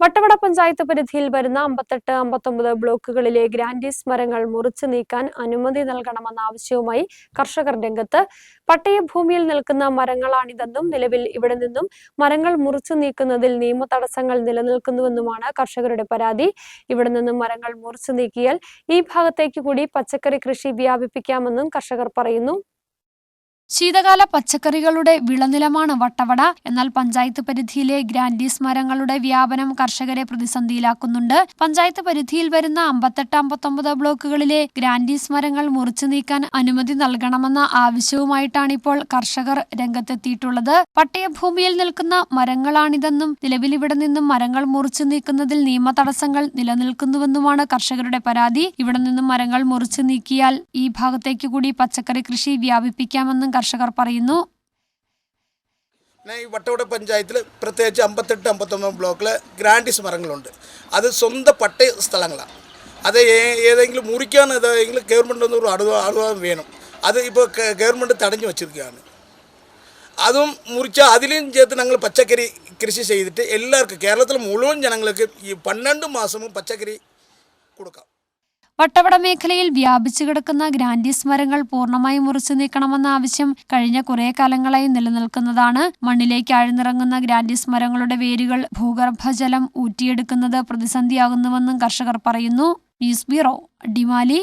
വട്ടവട പഞ്ചായത്ത് പരിധിയിൽ വരുന്ന അമ്പത്തെട്ട് അമ്പത്തൊമ്പത് ബ്ലോക്കുകളിലെ ഗ്രാൻഡീസ് മരങ്ങൾ മുറിച്ചു നീക്കാൻ അനുമതി നൽകണമെന്ന ആവശ്യവുമായി കർഷകർ രംഗത്ത്. പട്ടയഭൂമിയിൽ നിൽക്കുന്ന മരങ്ങളാണിതെന്നും നിലവിൽ ഇവിടെ നിന്നും മരങ്ങൾ മുറിച്ചു നീക്കുന്നതിൽ നിയമ തടസ്സങ്ങൾ നിലനിൽക്കുന്നുവെന്നുമാണ് കർഷകരുടെ പരാതി. ഇവിടെ നിന്നും മരങ്ങൾ മുറിച്ചു നീക്കിയാൽ ഈ ഭാഗത്തേക്ക് കൂടി പച്ചക്കറി കൃഷി വ്യാപിപ്പിക്കാമെന്നും കർഷകർ പറയുന്നു. ശീതകാല പച്ചക്കറികളുടെ വിളനിലമാണ് വട്ടവട. എന്നാൽ പഞ്ചായത്ത് പരിധിയിലെ ഗ്രാൻഡീസ് മരങ്ങളുടെ വ്യാപനം കർഷകരെ പ്രതിസന്ധിയിലാക്കുന്നുണ്ട്. പഞ്ചായത്ത് പരിധിയിൽ വരുന്ന അമ്പത്തെട്ട് അമ്പത്തൊമ്പത് ബ്ലോക്കുകളിലെ ഗ്രാൻഡീസ് മരങ്ങൾ മുറിച്ചു നീക്കാൻ അനുമതി നൽകണമെന്ന ആവശ്യവുമായിട്ടാണ് ഇപ്പോൾ കർഷകർ രംഗത്തെത്തിയിട്ടുള്ളത്. പട്ടയഭൂമിയിൽ നിൽക്കുന്ന മരങ്ങളാണിതെന്നും നിലവിൽ ഇവിടെ നിന്നും മരങ്ങൾ മുറിച്ചു നീക്കുന്നതിൽ നിയമ തടസ്സങ്ങൾ നിലനിൽക്കുന്നുവെന്നുമാണ് കർഷകരുടെ പരാതി. ഇവിടെ നിന്നും മരങ്ങൾ മുറിച്ചു നീക്കിയാൽ ഈ ഭാഗത്തേക്ക് കൂടി പച്ചക്കറി കൃഷി വ്യാപിപ്പിക്കാമെന്നും കർഷകർ പറയുന്നു. ഈ വട്ടവട പഞ്ചായത്തിൽ പ്രത്യേകിച്ച് അമ്പത്തെട്ട് അമ്പത്തൊമ്പത് ബ്ലോക്കിൽ ഗ്രാൻഡിസ് മരങ്ങളുണ്ട് അത് സ്വന്തം പട്ട സ്ഥലങ്ങളാണ്. അത് ഏതെങ്കിലും മുറിക്കാൻ ഏതെങ്കിലും ഗവൺമെന്റ് ഒന്ന് ഒരു അടുവ അടുവാൻ വേണം. അത് ഇപ്പോൾ ഗവൺമെന്റ് തടഞ്ഞു വച്ചിരിക്കുകയാണ്. അതും മുറിച്ചാൽ അതിലും ചേർത്ത് ഞങ്ങൾ പച്ചക്കറി കൃഷി ചെയ്തിട്ട് എല്ലാവർക്കും കേരളത്തിലെ മുഴുവൻ ജനങ്ങൾക്ക് ഈ പന്ത്രണ്ട് മാസവും പച്ചക്കറി കൊടുക്കാം. വട്ടവട മേഖലയിൽ വ്യാപിച്ചു കിടക്കുന്ന ഗ്രാൻഡീസ് മരങ്ങൾ പൂർണമായും മുറിച്ചു നീക്കണമെന്ന ആവശ്യം കഴിഞ്ഞ കുറെ കാലങ്ങളായി നിലനിൽക്കുന്നതാണ്. മണ്ണിലേക്ക് ആഴ്ന്നിറങ്ങുന്ന ഗ്രാൻഡീസ് മരങ്ങളുടെ വേരുകൾ ഭൂഗർഭജലം ഊറ്റിയെടുക്കുന്നത് പ്രതിസന്ധിയാകുന്നുവെന്നും കർഷകർ പറയുന്നു. News bureau Adimali.